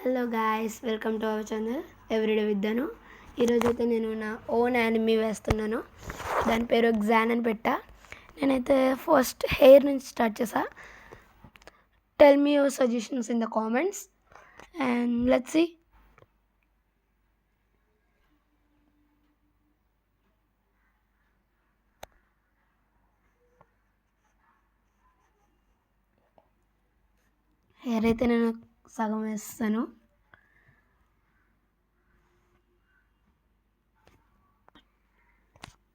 Hello guys welcome to our channel everyday విద్యను ఈరోజైతే నేను నా ఓన్ యానిమీ వేస్తున్నాను. దాని పేరు ఎగ్జాన్ అని పెట్టా. నేనైతే ఫస్ట్ హెయిర్ నుంచి స్టార్ట్ చేసా. Tell me your suggestions in the comments and let's see hair అయితే నేను సగం వేస్తాను.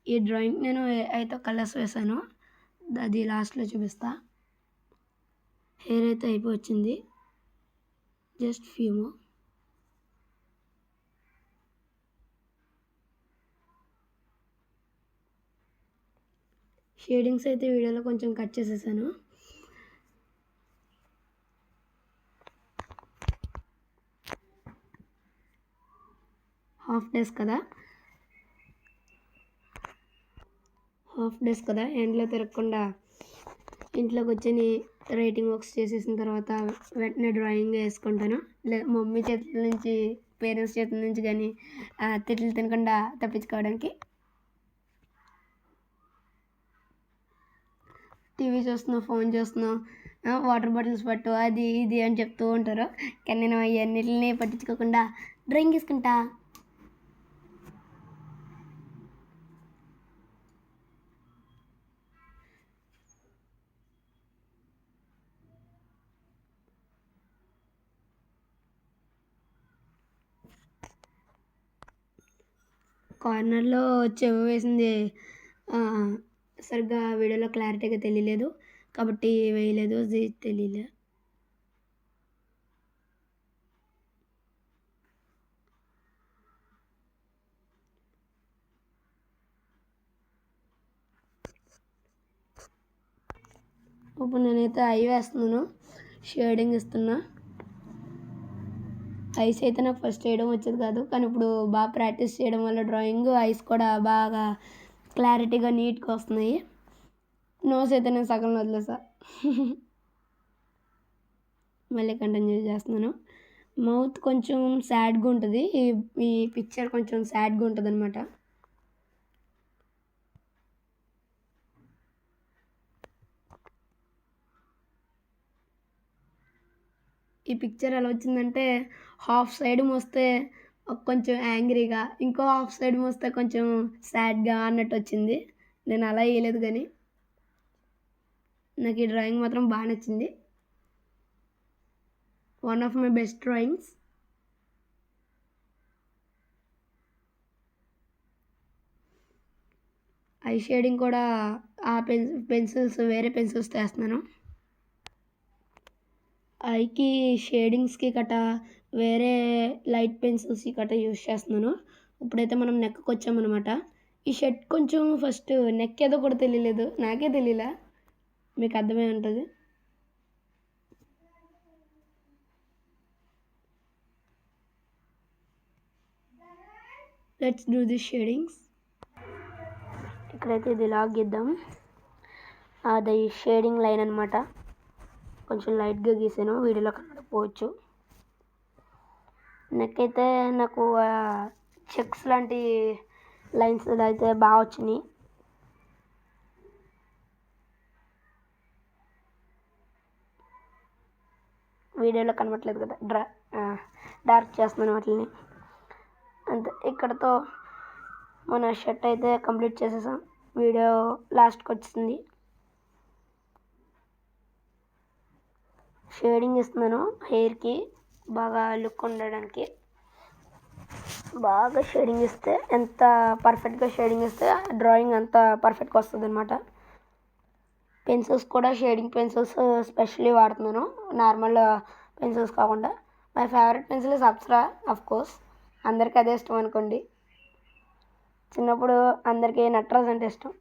ఈ డ్రాయింగ్ నేను అయితే కలర్స్ వేసాను. అది లాస్ట్లో చూపిస్తా. హెయిర్ అయితే అయిపోయింది జస్ట్ ఫ్యూ షేడింగ్స్ అయితే వీడియోలో కొంచెం కట్ చేసేసాను. హాఫ్ డేస్ కదా? హాఫ్ డేస్ కదా? ఎండ్లో తిరగకుండా ఇంట్లోకి వచ్చి రైటింగ్ వర్క్స్ చేసేసిన తర్వాత వెంటనే డ్రాయింగ్ వేసుకుంటాను. లేదా మమ్మీ చేతుల నుంచి పేరెంట్స్ చేతుల నుంచి కానీ తిట్లు తినకుండా తప్పించుకోవడానికి. టీవీ చూస్తున్నావు ఫోన్ చూస్తున్నావు వాటర్ బాటిల్స్ పట్టు అది ఇది అని చెప్తూ ఉంటారు. కానీ నేను అవన్నిటిని పట్టించుకోకుండా డ్రాయింగ్ వేసుకుంటా. కార్నర్లో చెవి వేసింది సరిగ్గా వీడియోలో క్లారిటీగా తెలియలేదు. కాబట్టి వేయలేదు అది తెలియలే. ఇప్పుడు నేనైతే ఐ వేస్తున్నాను. షేడింగ్ ఇస్తున్నా. ఐస్ అయితే నాకు ఫస్ట్ వేయడం వచ్చేది కాదు. కానీ ఇప్పుడు బాగా ప్రాక్టీస్ చేయడం వల్ల డ్రాయింగ్ ఐస్ కూడా బాగా క్లారిటీగా నీట్గా వస్తున్నాయి. నోస్ అయితే నేను సగంలో వదిలేసా. మళ్ళీ కంటిన్యూ చేస్తున్నాను. మౌత్ కొంచెం సాడ్గా ఉంటుంది. ఈ ఈ పిక్చర్ కొంచెం సాడ్గా ఉంటుంది అనమాట ఈ పిక్చర్ ఎలా వచ్చిందంటే హాఫ్ సైడ్ మోస్తే కొంచెం యాంగ్రీగా ఇంకో హాఫ్ సైడ్ మోస్తే కొంచెం సాడ్గా అన్నట్టు వచ్చింది. నేను అలా వేయలేదు కానీ నాకు ఈ డ్రాయింగ్ మాత్రం బాగా నచ్చింది. One of my best drawings I shading కూడా ఆ పెన్ పెన్సిల్స్ వేరే పెన్సిల్స్ వేస్తున్నాను. ఐకి షేడింగ్స్కి గట్రా వేరే లైట్ పెన్సిల్స్కి గట్రా యూస్ చేస్తున్నాను. ఇప్పుడైతే మనం నెక్కి వచ్చామన్నమాట ఈ షర్ట్ కొంచెం ఫస్ట్ నెక్ ఏదో కూడా తెలియలేదు. నాకే తెలియలే? మీకు అర్థమై ఉంటుంది? Let's do the shadings. ఇక్కడైతే ఇది లాగ్ ఇద్దాం అది షేడింగ్ లైన్ అనమాట కొంచెం లైట్గా గీసాను. వీడియోలో కనపడకపోవచ్చు నెక్ అయితే నాకు చెక్స్ లాంటి లైన్స్ అయితే బాగా వచ్చినాయి. వీడియోలో కనబడట్లేదు కదా. డ్రా డార్క్ చేస్తున్నాను వాటిని. అంతే ఇక్కడతో మన షర్ట్ అయితే కంప్లీట్ చేసేసాం. వీడియో లాస్ట్కి వచ్చింది షేడింగ్ ఇస్తున్నాను హెయిర్కి. బాగా లుక్ ఉండడానికి. బాగా షేడింగ్ ఇస్తే ఎంత పర్ఫెక్ట్గా షేడింగ్ ఇస్తే డ్రాయింగ్ అంత పర్ఫెక్ట్గా వస్తుంది అనమాట పెన్సిల్స్ కూడా షేడింగ్ పెన్సిల్స్ స్పెషల్లీ వాడుతున్నాను. నార్మల్ పెన్సిల్స్ కాకుండా. My favourite pencil is Apsara of course. అందరికీ అదే ఇష్టం అనుకోండి. చిన్నప్పుడు అందరికీ నటరాజ్ అంటే ఇష్టం.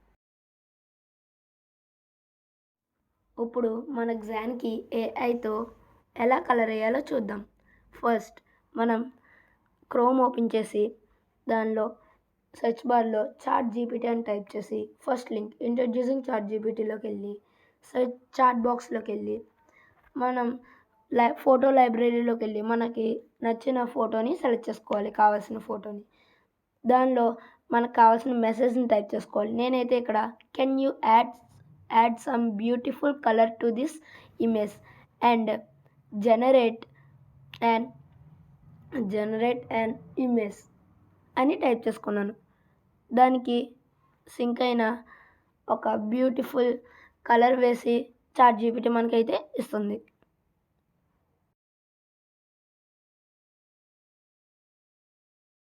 ఇప్పుడు మన ఎగ్జామ్కి ఏఐతో ఎలా కలర్ వేయాలో చూద్దాం. ఫస్ట్ మనం క్రోమ్ ఓపెన్ చేసి దానిలో సెర్చ్ బార్లో చాట్ జీపీటీ అని టైప్ చేసి ఫస్ట్ లింక్ ఇంట్రడ్యూసింగ్ చాట్ జీపీటీలోకి వెళ్ళి సెర్చ్ చాట్ బాక్స్లోకి వెళ్ళి మనం లై ఫోటో లైబ్రరీలోకి వెళ్ళి మనకి నచ్చిన ఫోటోని సెలెక్ట్ చేసుకోవాలి కావాల్సిన ఫోటోని దానిలో మనకు కావాల్సిన మెసేజ్ని టైప్ చేసుకోవాలి. నేనైతే ఇక్కడ can you add add some beautiful colour to this image and generate and generate and image అని టైప్ చేసుకున్నాను. దానికి సింక్ అయిన ఒక బ్యూటిఫుల్ కలర్ వేసి చాట్ జీపీటీ మనకైతే ఇస్తుంది.